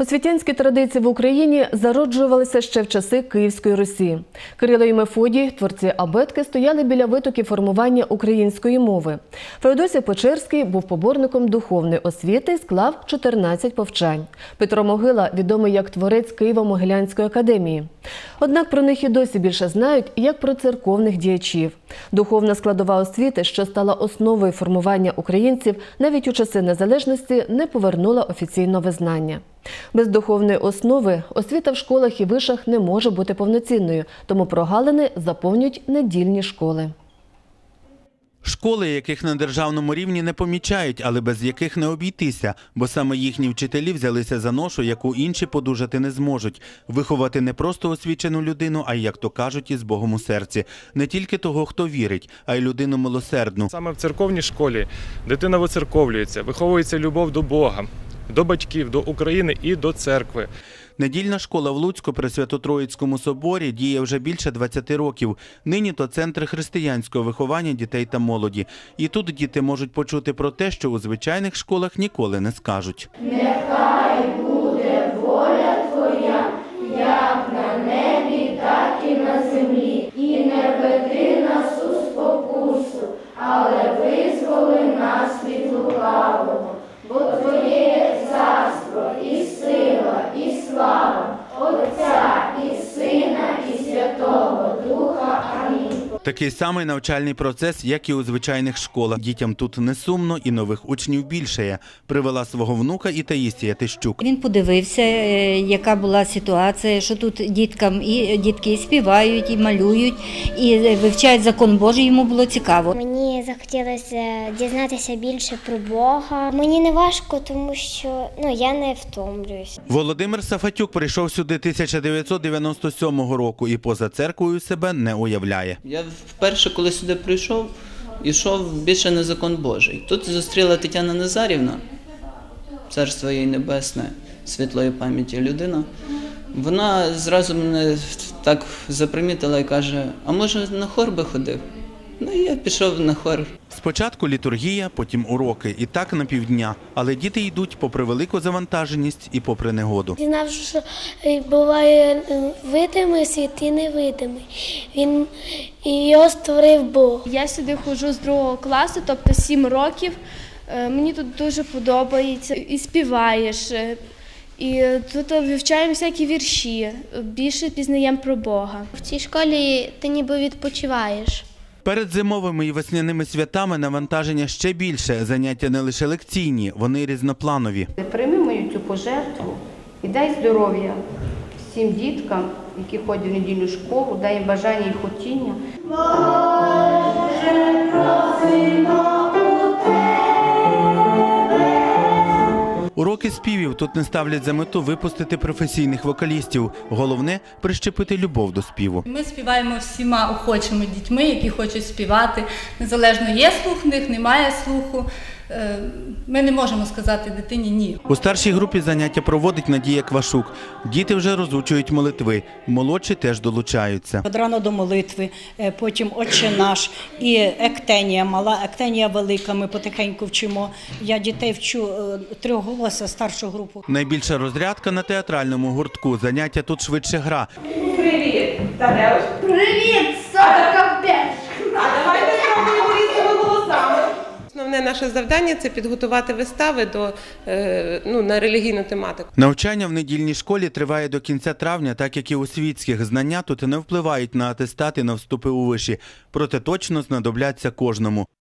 Освітянські традиції в Україні зароджувалися ще в часи Київської Русі. Кирило і Мефодій, творці абетки, стояли біля витоків формування української мови. Феодосій Печерський був поборником духовної освіти і склав 14 повчань. Петро Могила відомий як творець Києво-Могилянської академії. Однак про них і досі більше знають як про церковних діячів. Духовна складова освіти, що стала основою формування українців, навіть у часи незалежності не повернула офіційно визнання. Без духовної основи освіта в школах і вишах не може бути повноцінною, тому прогалини заповнюють недільні школи. Школи, яких на державному рівні не помічають, але без яких не обійтися, бо саме їхні вчителі взялися за ношу, яку інші подужати не зможуть. Виховати не просто освічену людину, а й, як то кажуть, із Богом у серці. Не тільки того, хто вірить, а й людину милосердну. Саме в церковній школі дитина вицерковлюється, виховується любов до Бога, до батьків, до України і до церкви. Недільна школа в Луцьку при Свято-Троїцькому соборі діє вже більше 20 років. Нині то центр християнського виховання дітей та молоді. І тут діти можуть почути про те, що у звичайних школах ніколи не скажуть. Такий самий навчальний процес, як і у звичайних школах. Дітям тут не сумно і нових учнів більшає. Привела свого внука і Таїсія Тищук. Він подивився, е, яка була ситуація, що тут діткам і дітки і співають, і малюють, і вивчають закон Божий. Йому було цікаво. Мені захотілося дізнатися більше про Бога. Мені не важко, тому що ну я не втомлююсь. Володимир Сафатюк прийшов сюди 1997 року і поза церквою себе не уявляє. Я вперше, коли сюди прийшов, йшов більше на закон Божий. Тут зустріла Тетяна Назарівна, царство їй небесне, світлої пам'яті людина. Вона зразу мене так запримітила і каже: а може на хор би ходив? Ну і я пішов на хор. Спочатку літургія, потім уроки, і так на півдня. Але діти йдуть попри велику завантаженість і попри негоду. Дізнався, що е, буває е, видимий світ і невидимий. Він і його створив Бог. Я сюди ходжу з другого класу, тобто сім років. Е, Мені тут дуже подобається. І співаєш, і тут вивчаємо всякі вірші, більше пізнаємо про Бога. В цій школі ти ніби відпочиваєш. Перед зимовими і весняними святами навантаження ще більше. Заняття не лише лекційні, вони різнопланові. Прийми мою цю пожертву і дай здоров'я всім діткам, які ходять в недільну школу, дай їм бажання і хотіння. Уроки співів тут не ставлять за мету випустити професійних вокалістів. Головне прищепити любов до співу. Ми співаємо всіма охочими дітьми, які хочуть співати. Незалежно є слух в них, немає слуху. Е, Ми не можемо сказати дитині ні. У старшій групі заняття проводить Надія Квашук. Діти вже розучують молитви. Молодші теж долучаються. От рано до молитви, е, потім Отче наш і ектенія, мала ектенія велика. Ми потихеньку вчимо. Я дітей вчу е, трьохголоса, старшу групу. Найбільша розрядка на театральному гуртку. Заняття тут швидше гра. Основне наше завдання це підготувати вистави до е, ну на релігійну тематику. Навчання в недільній школі триває до кінця травня, так як і у світських. Знання тут не впливають на атестати на вступи у виші, проте точно знадобляться кожному.